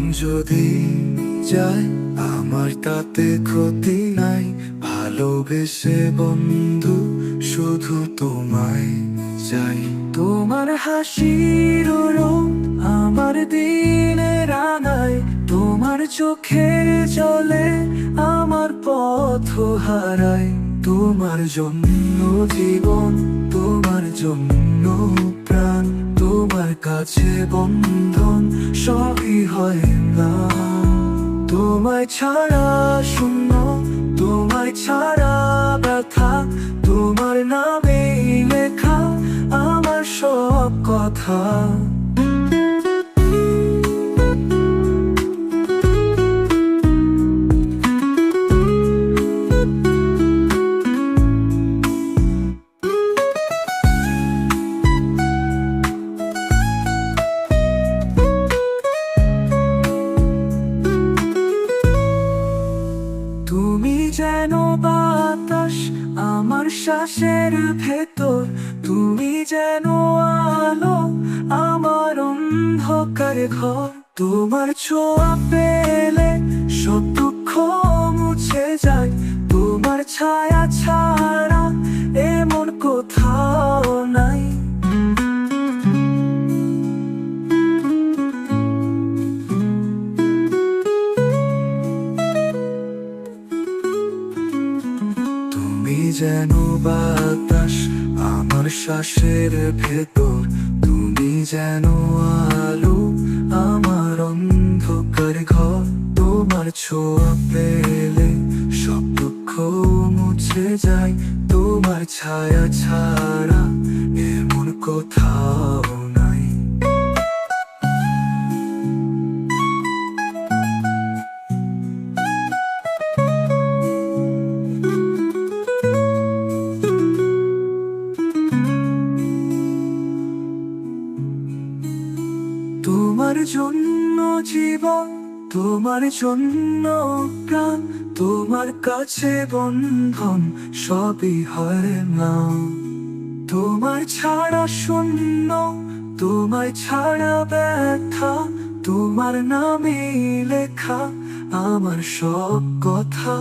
যদি যায়, আমার তাতে ক্ষতি নাই। ভালোবেসে বন্ধু, শুধু তোমায় চাই। তোমার হাসির রূপ আমার দিনে রাঙায় তোমার চোখের চলে আমার পথ হারায়। তোমার জন্য জীবন, তোমার জন্য প্রাণ, তোমার কাছে বন্ধন। সবই হয় না। তোমায় ছাড়া শূন্য, তোমায় ছাড়া ব্যথা, তোমার নামে লেখা আমার সব কথা। তুমি যেন বাতাস আমার শ্বাসের ভেতর, তুমি যেন আলো আমার অন্ধকার ঘর। তোমার ছোঁয়া পেলে সব দুঃখ মুছে যায়, তোমার ছায়া ছাড়া তুমি যেন বাতাস, আমার শ্বাসের ভেতর। তুমি যেন আলো, আমার অন্ধকার ঘর। তোমার ছোঁয়া পেলে সব দুঃখ মুছে যায়। তোমার ছায়া ছাড়া তোমার জন্য জীবন, তোমার জন্য প্রাণ, তোমার কাছে বন্ধন, সবই হয় না। তোমার ছাড়া শূন্য, তোমায় ছাড়া ব্যথা, তোমার নামে লেখা আমার সব কথা।